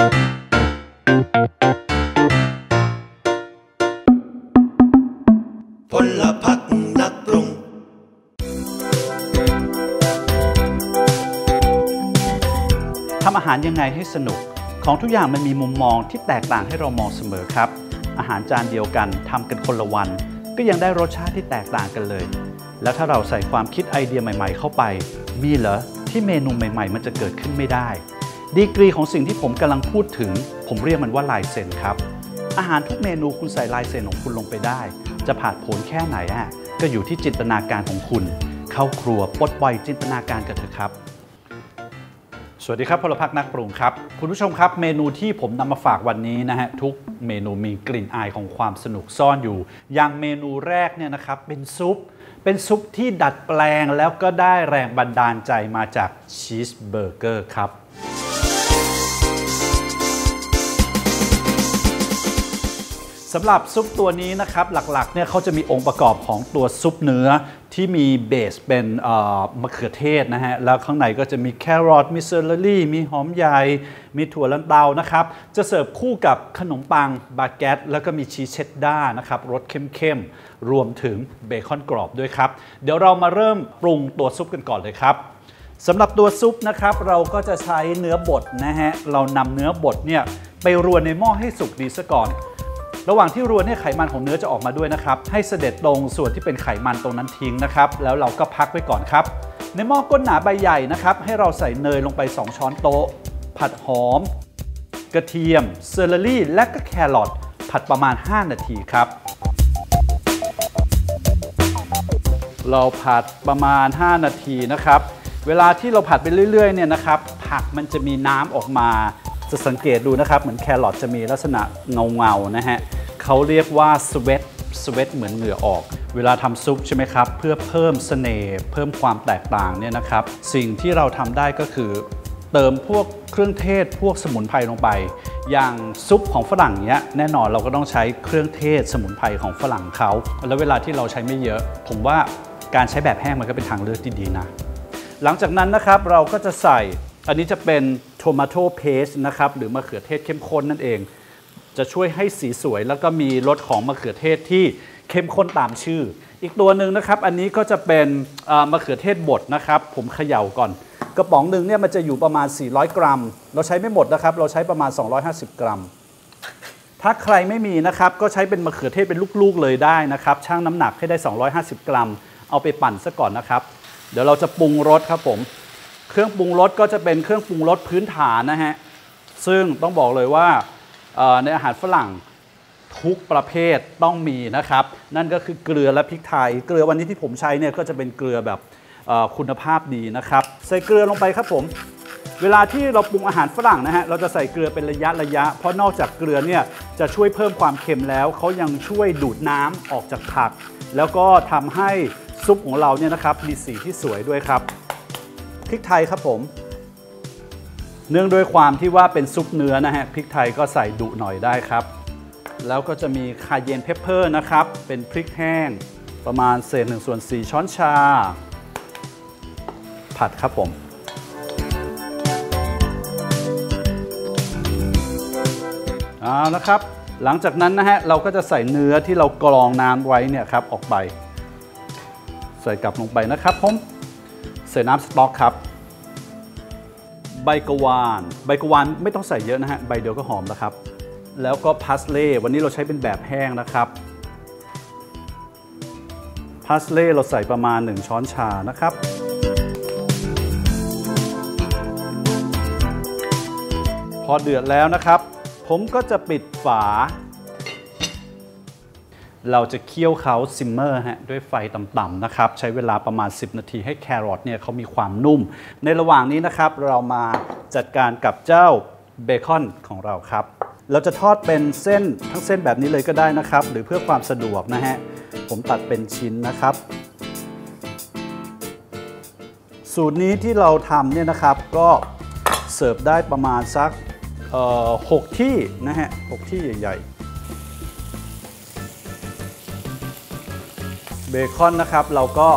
พลพักนักปรุง ทำอาหารยังไงให้สนุก ของทุกอย่างมันมีมุมมองที่แตกต่างให้เรามองเสมอครับ อาหารจานเดียวกันทำกันคนละวัน ก็ยังได้รสชาติที่แตกต่างกันเลย แล้วถ้าเราใส่ความคิดไอเดียใหม่ ๆ เข้าไป มีเหรอที่เมนูใหม่ ๆ มันจะเกิดขึ้นไม่ได้ ดีกรีของสิ่งที่ผมกำลังพูดถึง ผมเรียกมันว่าลายเซ็นครับ อาหารทุกเมนูคุณใส่ลายเซ็นของคุณลงไปได้ จะผ่านผลแค่ไหนอะก็อยู่ที่จินตนาการของคุณ เข้าครัวปลดปล่อยจินตนาการกันเถอะครับสวัสดีครับพลพักนักปรุงครับคุณผู้ชมครับเมนูที่ผมนำมาฝากวันนี้นะฮะทุกเมนูมีกลิ่นอายของความสนุกซ่อนอยู่ อย่างเมนูแรกเนี่ยนะครับเป็นซุป เป็นซุปที่ดัดแปลงแล้วก็ได้แรงบันดาลใจมาจากชีสเบอร์เกอร์ครับ สำหรับซุปตัวนี้นะครับหลักๆเนี่ยเขาจะมีองค์ประกอบของตัวซุปเนื้อที่มีเบสเป็นมะเขือเทศนะฮะ แล้วข้างในก็จะมีแครอทมีเซอร์เรลรี่ มีหอมใหญ่ มีถั่วลันเตานะครับ จะเสิร์ฟคู่กับขนมปังบาเกตแล้วก็มีชีสเชดด้านะครับรสเข้มๆ รวมถึงเบคอนกรอบด้วยครับ เดี๋ยวเรามาเริ่มปรุงตัวซุปกันก่อนเลยครับสำหรับตัวซุปนะครับเราก็จะใช้เนื้อบดนะฮะ เรานำเนื้อบดเนี่ยไปรวนในหม้อให้สุกดีซะก่อน ระหว่างที่รวนเนี่ยไขมันของเนื้อจะออกมาด้วยนะครับ ให้เสด็จตรงส่วนที่เป็นไขมันตรงนั้นทิ้งนะครับ แล้วเราก็พักไว้ก่อนครับ ในหม้อก้นหนาใบใหญ่นะครับ ให้เราใส่เนยลงไป 2 ช้อนโต๊ะ ผัดหอม กระเทียม เซอร์เรลรี่และก็แครอทผัดประมาณ 5 นาทีครับ เราผัดประมาณ 5 นาทีนะครับ เวลาที่เราผัดไปเรื่อยๆเนี่ยนะครับ ผักมันจะมีน้ำออกมา จะสังเกตดูนะครับเหมือนแครอทจะมีลักษณะเงาๆนะฮะเขาเรียกว่าสเวตสเวตเหมือนเหงื่อออก เวลาทำซุปใช่ไหมครับ เพื่อเพิ่มเสน่ห์เพิ่มความแตกต่างเนี่ยนะครับ สิ่งที่เราทำได้ก็คือ เติมพวกเครื่องเทศพวกสมุนไพรลงไป อย่างซุปของฝรั่งเนี้ยแน่นอนเราก็ต้องใช้เครื่องเทศสมุนไพรของฝรั่งเขาแล้วเวลาที่เราใช้ไม่เยอะ ผมว่าการใช้แบบแห้งมันก็เป็นทางเลือกที่ดีนะ หลังจากนั้นนะครับเราก็จะใส่อันนี้จะเป็น โทมาโตเพสนะครับหรือมะเขือเทศเข้มข้นนั่นเอง จะช่วยให้สีสวยแล้วก็มีรสของมะเขือเทศที่เข้มข้นตามชื่อ อีกตัวหนึ่งนะครับ อันนี้ก็จะเป็นมะเขือเทศบดนะครับ ผมเขย่าก่อน กระป๋องหนึ่งเนี่ยมันจะอยู่ประมาณ 400 กรัม เราใช้ไม่หมดนะครับ เราใช้ประมาณ 250 กรัม ถ้าใครไม่มีนะครับ ก็ใช้เป็นมะเขือเทศเป็นลูกๆเลยได้นะครับชั่งน้ำหนักให้ได้ 250 กรัม เอาไปปั่นซะก่อนนะครับ เดี๋ยวเราจะปรุงรสครับผม เครื่องปรุงรสก็จะเป็นเครื่องปรุงรสพื้นฐานนะฮะ ซึ่งต้องบอกเลยว่าในอาหารฝรั่งทุกประเภทต้องมีนะครับ นั่นก็คือเกลือและพริกไทย เกลือวันนี้ที่ผมใช้เนี่ยก็จะเป็นเกลือแบบคุณภาพดีนะครับ ใส่เกลือลงไปครับผม เวลาที่เราปรุงอาหารฝรั่งนะฮะเราจะใส่เกลือเป็นระยะระยะ เพราะนอกจากเกลือเนี่ยจะช่วยเพิ่มความเค็มแล้วเขายังช่วยดูดน้ำออกจากผัก แล้วก็ทำให้ซุปของเราเนี่ยนะครับมีสีที่สวยด้วยครับ พริกไทยครับผม เนื่องด้วยความที่ว่าเป็นซุปเนื้อนะฮะพริกไทยก็ใส่ดุหน่อยได้ครับ แล้วก็จะมีคาเยนเพปเปอร์นะครับ เป็นพริกแห้งประมาณเศษ1ส่วน4ช้อนชา ผัดครับผมเอาละครับ หลังจากนั้นนะฮะเราก็จะใส่เนื้อที่เรากรองน้ำไว้เนี่ยครับออกไป ใส่กลับลงไปนะครับผม ใส่น้ำสต๊อกครับ ใบกะวาน ใบกะวานไม่ต้องใส่เยอะนะฮะ ใบเดียวก็หอมแล้วครับ แล้วก็พาสเล่วันนี้เราใช้เป็นแบบแห้งนะครับ พาสเล่เราใส่ประมาณ 1 ช้อนชานะครับพอเดือดแล้วนะครับ ผมก็จะปิดฝา เราจะเคี่ยวเขาซิมเมอร์ฮะด้วยไฟต่ำๆนะครับ ใช้เวลาประมาณ 10 นาทีให้แครอทเนี่ยเขามีความนุ่ม ในระหว่างนี้นะครับเรามาจัดการกับเจ้าเบคอนของเราครับ เราจะทอดเป็นเส้นทั้งเส้นแบบนี้เลยก็ได้นะครับ หรือเพื่อความสะดวกนะฮะ ผมตัดเป็นชิ้นนะครับ สูตรนี้ที่เราทำเนี่ยนะครับก็เสิร์ฟได้ประมาณสักหกที่นะฮะหกที่ใหญ่ ๆ เบคอนนะครับ เราก็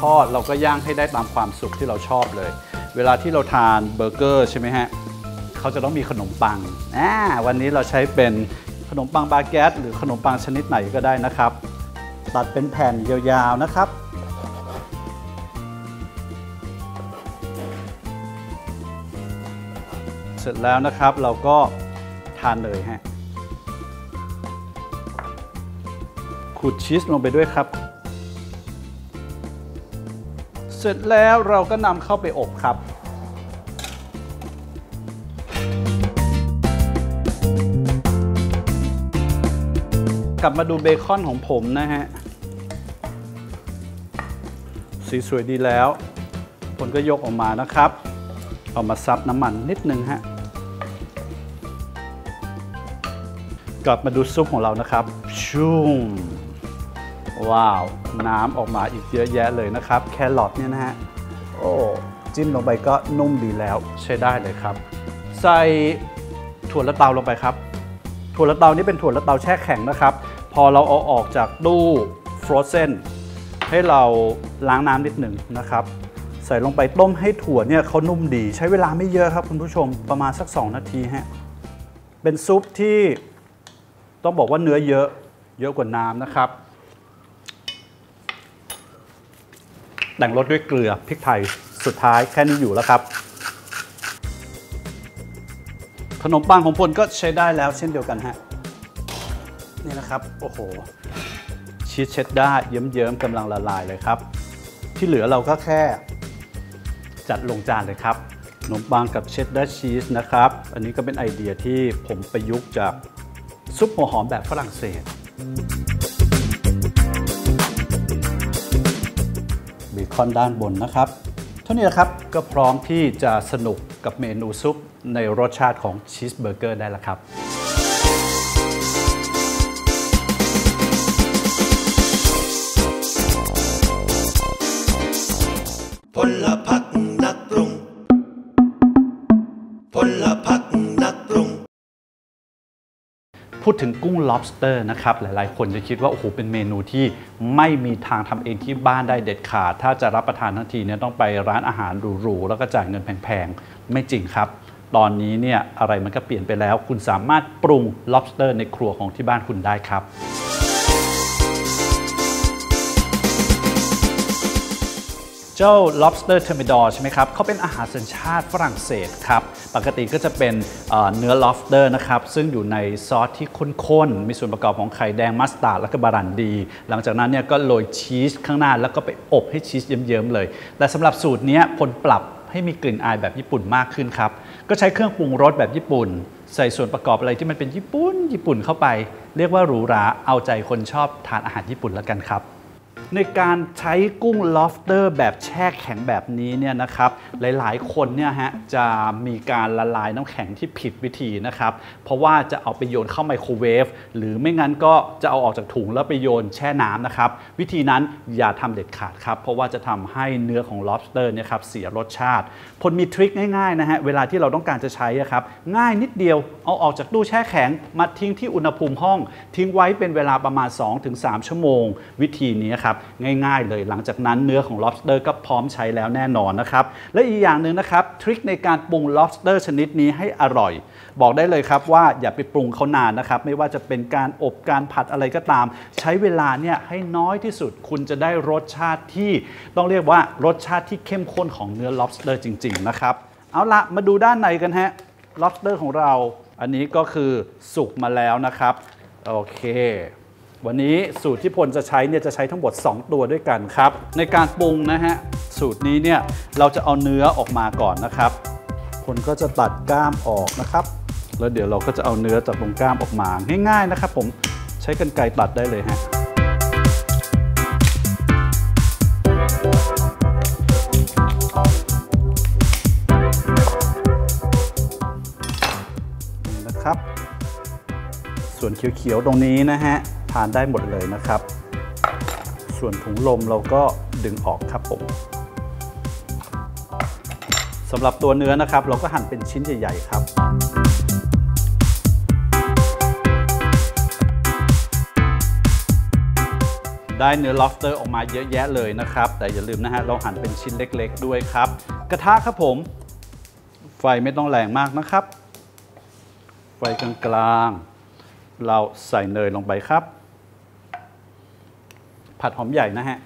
ทอดเราก็ย่างให้ได้ตามความสุขที่เราชอบเลย เวลาที่เราทานเบอร์เกอร์ใช่ไหมฮะเขาจะต้องมีขนมปังอ่าวันนี้เราใช้เป็นขนมปังบาเกตหรือขนมปังชนิดไหนก็ได้นะครับ ตัดเป็นแผ่นยาวๆนะครับเสร็จแล้วนะครับเราก็ทานเลยฮะขูดชีสลงไปด้วยครับ เสร็จแล้วเราก็นำเข้าไปอบครับกลับมาดูเบคอนของผมนะฮะ สีสวยดีแล้วคนก็ยกออกมานะครับ เอามาซับน้ำมันนิดนึงฮะ กลับมาดูซุปของเรานะครับชุ่ม ว้าว น้ำออกมาอีกเยอะแยะเลยนะครับ แครอทเนี่ยนะฮะ โอ้ จิ้มลงไปก็นุ่มดีแล้วใช้ได้เลยครับ ใส่ถั่วละเตาลงไปครับ ถั่วละเตานี่เป็นถั่วละเตาแช่แข็งนะครับ พอเราเอาออกจากตู้ฟรอเซนให้เราล้างน้ำนิดหนึ่งนะครับ ใส่ลงไปต้มให้ถั่วเนี่ยเขานุ่มดี ใช้เวลาไม่เยอะครับคุณผู้ชมประมาณสัก 2 นาทีฮะ เป็นซุปที่ต้องบอกว่าเนื้อเยอะเยอะกว่าน้ำนะครับ แต่งรสด้วยเกลือพริกไทยสุดท้ายแค่นี้อยู่แล้วครับ ขนมปังของพลก็ใช้ได้แล้วเช่นเดียวกันฮะนี่นะครับ โอ้โห ชีสเชดด้าเยิ้มๆกำลังละลายเลยครับ ที่เหลือเราก็แค่ จัดลงจานเลยครับขนมปังกับเชดดาชีสนะครับ อันนี้ก็เป็นไอเดียที่ผมประยุกต์จากซุปหัวหอมแบบฝรั่งเศส คอนด้านบนนะครับ เท่านี้นะครับก็พร้อมที่จะสนุกกับเมนูซุปในรสชาติของชีสเบอร์เกอร์ได้แล้วครับ พูดถึงกุ้ง lobster นะครับหลายๆ คนจะคิดว่าโอ้โหเป็นเมนูที่ไม่มีทางทำเองที่บ้านได้เด็ดขาด ถ้าจะรับประทานทันทีเนี่ยต้องไปร้านอาหารหรูๆแล้วก็จ่ายเงินแพงๆ ไม่จริงครับ ตอนนี้เนี่ยอะไรมันก็เปลี่ยนไปแล้ว คุณสามารถปรุง lobster ในครัวของที่บ้านคุณได้ครับ เจ้า lobster thermidor ใช่ไหมครับเขาเป็นอาหารสัญชาติฝรั่งเศสครับ ปกติก็จะเป็นเนื้อ lobster นะครับ ซึ่งอยู่ในซอสที่ข้นๆ มีส่วนประกอบของไข่แดงมัสตาร์ดแล้วก็บารันดี หลังจากนั้นเนี่ยก็โรยชีสข้างหน้า แล้วก็ไปอบให้ชีสเยิ้มๆเลย แต่สำหรับสูตรนี้ยพลปรับให้มีกลิ่นอายแบบญี่ปุ่นมากขึ้นครับ ก็ใช้เครื่องปรุงรสแบบญี่ปุ่น ใส่ส่วนประกอบอะไรที่มันเป็นญี่ปุ่น ญี่ปุ่นเข้าไป เรียกว่าหรูหราเอาใจคนชอบทานอาหารญี่ปุ่นแล้วกันครับ ในการใช้กุ้ง lobster แบบแช่แข็งแบบนี้เนี่ยนะครับ หลายๆ คนเนี่ยฮะจะมีการละลายน้ำแข็งที่ผิดวิธีนะครับ เพราะว่าจะเอาไปโยนเข้าไมโครเวฟหรือไม่งั้นก็จะเอาออกจากถุงแล้วไปโยนแช่น้ำนะครับ วิธีนั้นอย่าทำเด็ดขาดครับ เพราะว่าจะทำให้เนื้อของ lobster เนี่ยครับเสียรสชาติพลมีทริคง่ายๆนะฮะเวลาที่เราต้องการจะใช้ครับง่ายนิดเดียวเอาออกจากตู้แช่แข็งมาทิ้งที่อุณหภูมิห้อง ทิ้งไว้เป็นเวลาประมาณ 2-3 ชั่วโมง วิธีนี้ครับง่าย ๆ เลย หลังจากนั้นเนื้อของ lobster ก็พร้อมใช้แล้วแน่นอนนะครับ และอีกอย่างหนึ่งนะครับทริคในการปรุง lobster ชนิดนี้ให้อร่อย บอกได้เลยครับว่าอย่าไปปรุงเขานานนะครับ ไม่ว่าจะเป็นการอบการผัดอะไรก็ตาม ใช้เวลาเนี่ยให้น้อยที่สุดคุณจะได้รสชาติที่ต้องเรียกว่ารสชาติที่เข้มข้นของเนื้อ lobster จริง ๆ นะครับ เอาละมาดูด้านในกันฮะ lobster ของเรา อันนี้ก็คือสุกมาแล้วนะครับ โอเค วันนี้สูตรที่พลจะใช้เนี่ยจะใช้ทั้งหมด 2 ตัวด้วยกันครับ ในการปรุงนะฮะสูตรนี้เนี่ยเราจะเอาเนื้อออกมาก่อนนะครับพลก็จะตัดก้ามออกนะครับ แล้วเดี๋ยวเราก็จะเอาเนื้อจากตรงก้ามออกมาง่ายๆนะครับ ผมใช้กรรไกรตัดได้เลยฮะนี่นะครับ ส่วนเขียวๆตรงนี้นะฮะ ทานได้หมดเลยนะครับ ส่วนถุงลมเราก็ดึงออกครับผมสำหรับตัวเนื้อนะครับ เราก็หั่นเป็นชิ้นใหญ่ ๆ ครับได้เนื้อ lobster ออกมาเยอะแยะเลยนะครับ แต่อย่าลืมนะฮะเราหั่นเป็นชิ้นเล็กๆ ด้วยครับ กระทะครับผม ไฟไม่ต้องแรงมากนะครับ ไฟกลางๆเราใส่เนยลงไปครับ ผัดหอมใหญ่นะฮะ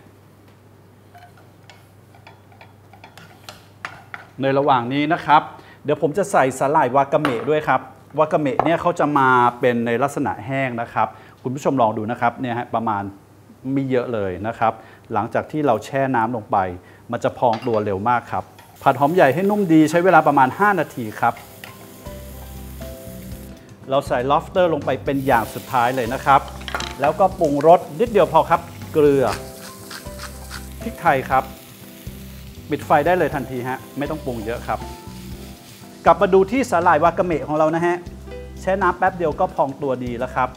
ในระหว่างนี้นะครับ เดี๋ยวผมจะใส่สาหร่ายวากาเมะด้วยครับวากาเมะเนี่ยเขาจะมาเป็นในลักษณะแห้งนะครับ คุณผู้ชมลองดูนะครับเนี่ยฮะประมาณไม่เยอะเลยนะครับ หลังจากที่เราแช่น้ำลงไป มันจะพองตัวเร็วมากครับ ผัดหอมใหญ่ให้นุ่มดีใช้เวลาประมาณ 5 นาทีครับ เราใส่ lobster ลงไปเป็นอย่างสุดท้ายเลยนะครับ แล้วก็ปรุงรสนิดเดียวพอครับ เกลือพริกไทยครับ ปิดไฟได้เลยทันทีฮะไม่ต้องปรุงเยอะครับ กลับมาดูที่สาหร่ายวากาเมะของเรานะฮะแช่น้ำแป๊บเดียวก็พองตัวดีแล้วครับ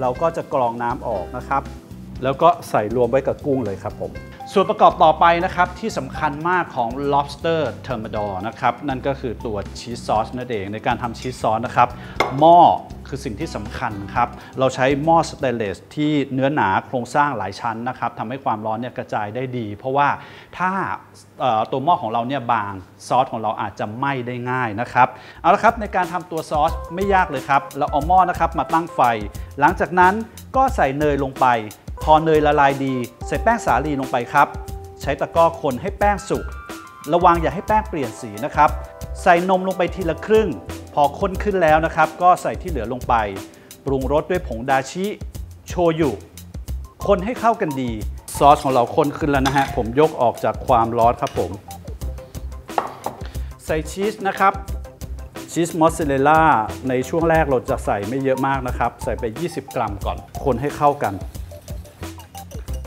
เราก็จะกรองน้ำออกนะครับ แล้วก็ใส่รวมไว้กับกุ้งเลยครับผม ส่วนประกอบต่อไปนะครับที่สำคัญมากของ lobster thermidor นะครับนั่นก็คือตัวชีสซอสนั่นเองในการทำชีสซอสนะครับหม้อ คือสิ่งที่สำคัญครับ เราใช้หม้อสเตนเลสที่เนื้อหนาโครงสร้างหลายชั้นนะครับทำให้ความร้อนเนี่ยกระจายได้ดี เพราะว่าถ้าตัวหม้อของเราเนี่ยบางซอสของเราอาจจะไหม้ได้ง่ายนะครับ เอาละครับในการทำตัวซอสไม่ยากเลยครับ เราเอาหม้อนะครับมาตั้งไฟ หลังจากนั้นก็ใส่เนยลงไป พอเนยละลายดี ใส่แป้งสาลีลงไปครับ ใช้ตะกร้อคนให้แป้งสุก ระวังอย่าให้แป้งเปลี่ยนสีนะครับ ใส่นมลงไปทีละครึ่ง พอข้นขึ้นแล้วนะครับ ก็ใส่ที่เหลือลงไป ปรุงรสด้วยผงดาชิ โชยุ คนให้เข้ากันดี ซอสของเราข้นขึ้นแล้วนะฮะ ผมยกออกจากความร้อนครับผม ใส่ชีสนะครับชีสมอสซาเรลล่าในช่วงแรกเราจะใส่ไม่เยอะมากนะครับ ใส่ไป 20 กรัมก่อน คนให้เข้ากัน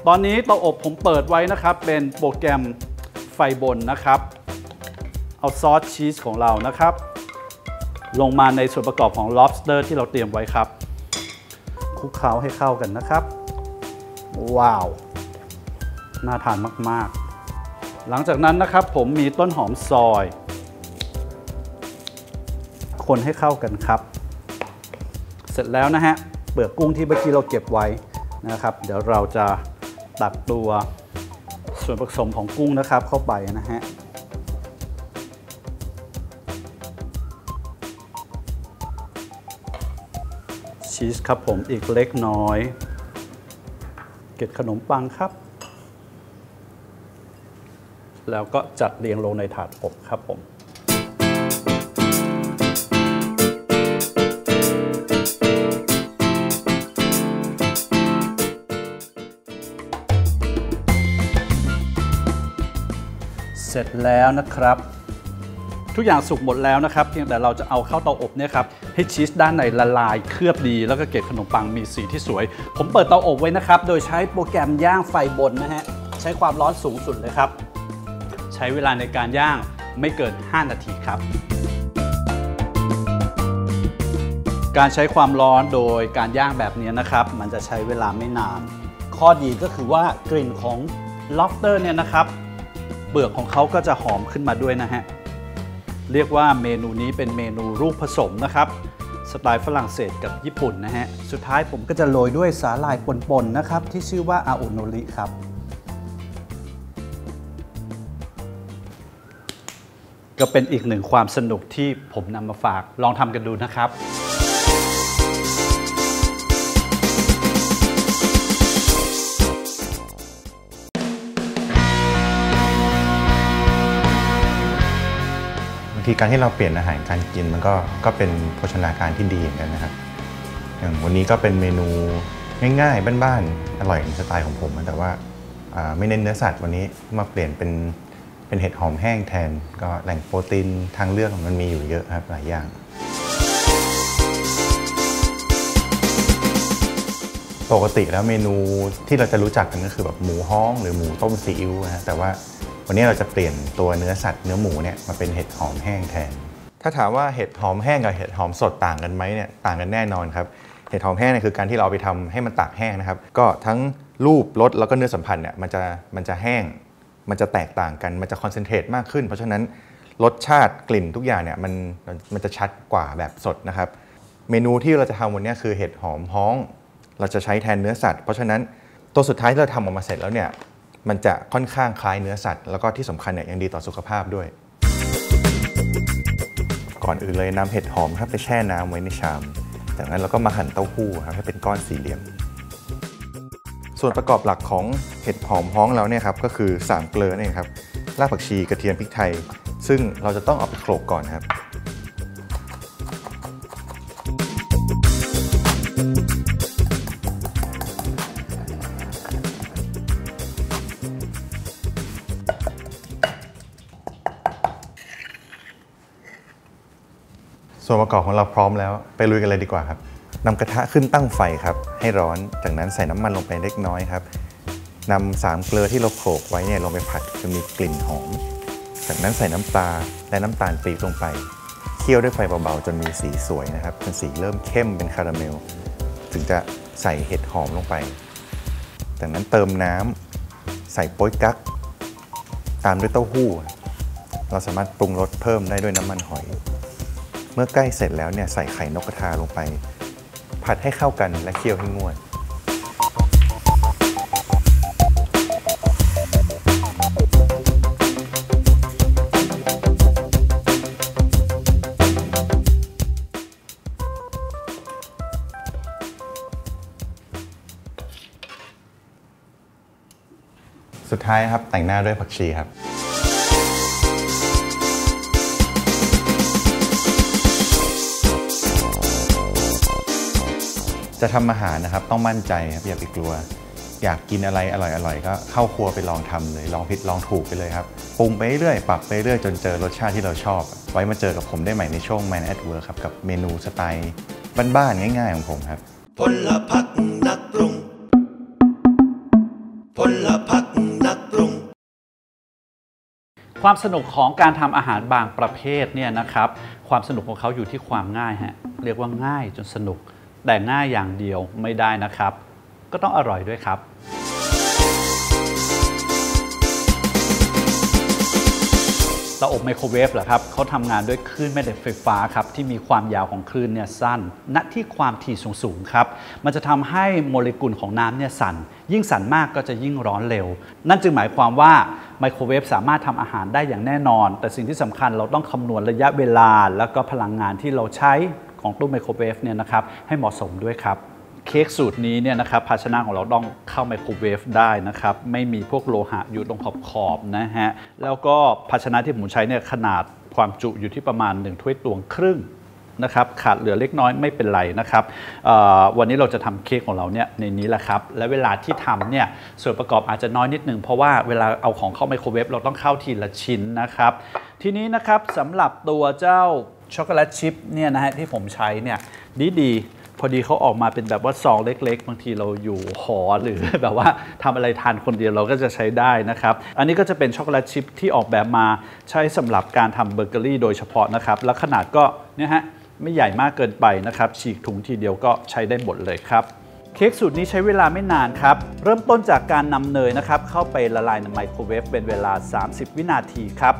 ตอนนี้เตาอบผมเปิดไว้นะครับ เป็นโปรแกรมไฟบนนะครับ เอาซอสชีสของเรานะครับ ลงมาในส่วนประกอบของ lobster ที่เราเตรียมไว้ครับคลุกเคล้าให้เข้ากันนะครับ ว้าว น่าทานมากๆ หลังจากนั้นนะครับผมมีต้นหอมซอย คนให้เข้ากันครับ เสร็จแล้วนะฮะเปลือกกุ้งที่เมื่อกี้เราเก็บไว้นะครับ เดี๋ยวเราจะตักตัวส่วนผสมของกุ้งนะครับเข้าไปนะฮะ ชีสครับผมอีกเล็กน้อย เกล็ดขนมปังครับ แล้วก็จัดเรียงลงในถาดอบครับผมเสร็จแล้วนะครับ ทุกอย่างสุกหมดแล้วนะครับเพียงแต่เราจะเอาเข้าเตาอบเนี่ยครับให้ชีสด้านในละลายเคลือบดี แล้วก็เกล็ดขนมปังมีสีที่สวย ผมเปิดเตาอบไว้นะครับ โดยใช้โปรแกรมย่างไฟบนนะฮะใช้ความร้อนสูงสุดเลยครับ ใช้เวลาในการย่างไม่เกิน 5 นาทีครับ การใช้ความร้อนโดยการย่างแบบนี้นะครับ มันจะใช้เวลาไม่นาน ข้อดีก็คือว่ากลิ่นของ lobster เนี่ยนะครับเปลือกของเขาก็จะหอมขึ้นมาด้วยนะฮะ เรียกว่าเมนูนี้เป็นเมนูรูปผสมนะครับสไตล์ฝรั่งเศสกับญี่ปุ่นนะฮะ สุดท้ายผมก็จะโรยด้วยสาหร่ายปนๆนะครับ ที่ชื่อว่าอาอุโนริครับ ก็เป็นอีกหนึ่งความสนุกที่ผมนำมาฝากลองทำกันดูนะครับ ทีการที่เราเปลี่ยนอาหารการกินมันก็ก็เป็นโภชนาการที่ดีเหมือนกันนะครับ อย่างวันนี้ก็เป็นเมนูง่ายๆบ้านๆอร่อยในสไตล์ของผมแต่ว่าไม่เน้นเนื้อสัตว์วันนี้มาเปลี่ยนเป็นเป็นเห็ดหอมแห้งแทน ก็แหล่งโปรตีนทางเลือกมันมีอยู่เยอะครับหลายอย่างปกติแล้วเมนูที่เราจะรู้จักกันก็คือแบบหมูฮ้องหรือหมูต้มซีอิ๊วนะแต่ว่า วันนี้เราจะเปลี่ยนตัวเนื้อสัตว์เนื้อหมูเนี่ยมาเป็นเห็ดหอมแห้งแทน ถ้าถามว่าเห็ดหอมแห้งกับเห็ดหอมสดต่างกันไหมเนี่ยต่างกันแน่นอนครับเห็ดหอมแห้งเนี่ยคือการที่เราไปทำให้มันตากแห้งนะครับ ก็ทั้งรูปรสแล้วก็เนื้อสัมผัสเนี่ยมันจะมันจะแห้ง มันจะแตกต่างกันมันจะคอนเซนเทรตมากขึ้น เพราะฉะนั้นรสชาติกลิ่นทุกอย่างเนี่ยมันมันจะชัดกว่าแบบสดนะครับ เมนูที่เราจะทำวันนี้คือเห็ดหอมฮ้อง เราจะใช้แทนเนื้อสัตว์ เพราะฉะนั้นตัวสุดท้ายที่เราทำออกมาเสร็จแล้วเนี่ย มันจะค่อนข้างคล้ายเนื้อสัตว์ แล้วก็ที่สำคัญเนี่ยยังดีต่อสุขภาพด้วย ก่อนอื่นเลยนำเห็ดหอมครับไปแช่น้ำไว้ในชาม จากนั้นเราก็มาหั่นเต้าหู้ครับให้เป็นก้อนสี่เหลี่ยม ส่วนประกอบหลักของเห็ดหอมฮ้องเราเนี่ยครับก็คือสามเกลือเนี่ยครับรากผักชีกระเทียมพริกไทย ซึ่งเราจะต้องเอาไปโขลกก่อนครับ ส่วนประกอบของเราพร้อมแล้ว ไปลุยกันเลยดีกว่าครับนำกระทะขึ้นตั้งไฟครับ ให้ร้อน จากนั้นใส่น้ำมันลงไปเล็กน้อยครับนำสามเกลือที่เราโขลกไว้เนี่ยลงไปผัดจนมีกลิ่นหอม จากนั้นใส่น้ำปลาและน้ำตาลปี๊บลงไปเคี่ยวด้วยไฟเบาๆจนมีสีสวยนะครับจนสีเริ่มเข้มเป็นคาราเมล ถึงจะใส่เห็ดหอมลงไป จากนั้นเติมน้ำใส่โป๊ยกั๊กตามด้วยเต้าหู้ เราสามารถปรุงรสเพิ่มได้ด้วยน้ำมันหอย เมื่อใกล้เสร็จแล้วเนี่ยใส่ไข่นกกระทาลงไป ผัดให้เข้ากันและเคี่ยวให้งวด สุดท้ายครับแต่งหน้าด้วยผักชีครับ จะทำอาหารนะครับต้องมั่นใจครับอย่าไปกลัว อยากกินอะไรอร่อยๆก็เข้าครัวไปลองทำเลยลองผิดลองถูกไปเลยครับปรุงไปเรื่อยปรับไปเรื่อยจนเจอรสชาติที่เราชอบ ไว้มาเจอกับผมได้ใหม่ในช่วง Man at Work ครับกับเมนูสไตล์บ้านๆง่ายๆของผมครับพลพักนักปรุงพลพักนักปรุง ความสนุกของการทำอาหารบางประเภทเนี่ยนะครับ ความสนุกของเขาอยู่ที่ความง่ายฮะเรียกว่าง่ายจนสนุก แต่ง่ายอย่างเดียวไม่ได้นะครับ ก็ต้องอร่อยด้วยครับ เตาอบไมโครเวฟเหรอครับเขาทำงานด้วยคลื่นแม่เหล็กไฟฟ้าครับที่มีความยาวของคลื่นเนี่ยสั้น ณ ที่ความถี่สูงๆครับ มันจะทำให้โมเลกุลของน้ำเนี่ยสั่น ยิ่งสั่นมากก็จะยิ่งร้อนเร็ว นั่นจึงหมายความว่าไมโครเวฟสามารถทำอาหารได้อย่างแน่นอน แต่สิ่งที่สำคัญเราต้องคำนวณระยะเวลา แล้วก็พลังงานที่เราใช้ ของตู้ไมโครเวฟเนี่ยนะครับให้เหมาะสมด้วยครับเค้กสูตรนี้เนี่ยนะครับภาชนะของเราต้องเข้าไมโครเวฟได้นะครับไม่มีพวกโลหะอยู่ตรงขอบขอบๆนะฮะแล้วก็ภาชนะที่ผมใช้เนี่ยขนาดความจุอยู่ที่ประมาณ1ถ้วยตวงครึ่งนะครับขาดเหลือเล็กน้อยไม่เป็นไรนะครับวันนี้เราจะทำเค้กของเราเนี่ยในนี้แหละครับ และเวลาที่ทำเนี่ยส่วนประกอบอาจจะน้อยนิดนึงเพราะว่าเวลาเอาของเข้าไมโครเวฟเราต้องเข้าทีละชิ้นนะครับ ทีนี้นะครับสำหรับตัวเจ้า ช็อกโกแลตชิพเนี่ยนะฮะที่ผมใช้เนี่ยดีดีพอดีเขาออกมาเป็นแบบว่าซองเล็ก ๆ บางทีเราอยู่หอหรือแบบว่าทำอะไรทานคนเดียวเราก็จะใช้ได้นะครับ อันนี้ก็จะเป็นช็อกโกแลตชิพที่ออกแบบมาใช้สำหรับการทำเบเกอรี่โดยเฉพาะนะครับ แล้วขนาดก็เนี่ยฮะไม่ใหญ่มากเกินไปนะครับ ฉีกถุงทีเดียวก็ใช้ได้หมดเลยครับเค้กสูตรนี้ใช้เวลาไม่นานครับ เริ่มต้นจากการนำเนยนะครับ เข้าไปละลายในไมโครเวฟเป็นเวลา 30 วินาทีครับ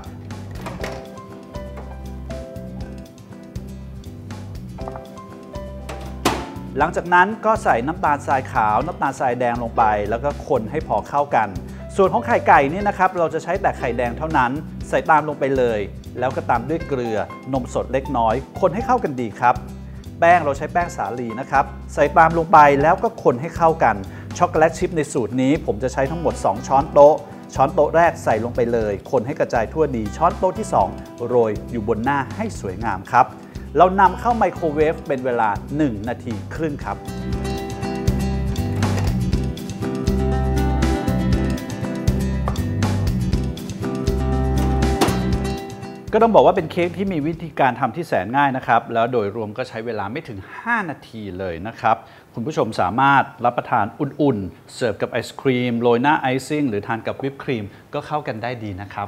หลังจากนั้นก็ใส่น้ำตาลทรายขาว น้ำตาลทรายแดงลงไป แล้วก็คนให้พอเข้ากัน ส่วนของไข่ไก่นี่นะครับเราจะใช้แต่ไข่แดงเท่านั้น ใส่ตามลงไปเลย แล้วก็ตามด้วยเกลือนมสดเล็กน้อย คนให้เข้ากันดีครับแป้งเราใช้แป้งสาลีนะครับ ใส่ตามลงไปแล้วก็คนให้เข้ากันช็อกโกแลตชิพในสูตรนี้ ผมจะใช้ทั้งหมด 2 ช้อนโต๊ะ ช้อนโต๊ะแรกใส่ลงไปเลย คนให้กระจายทั่วดีช้อนโต๊ะที่ 2 โรยอยู่บนหน้าให้สวยงามครับ เรานำเข้าไมโครเวฟเป็นเวลา 1 นาทีครึ่งครับ ก็ต้องบอกว่าเป็นเค้กที่มีวิธีการทำที่แสนง่ายนะครับ แล้วโดยรวมก็ใช้เวลาไม่ถึง 5 นาทีเลยนะครับ คุณผู้ชมสามารถรับประทานอุ่นๆ เสิร์ฟกับไอศครีม โรยหน้าไอซิ่ง หรือทานกับวิปครีมก็เข้ากันได้ดีนะครับ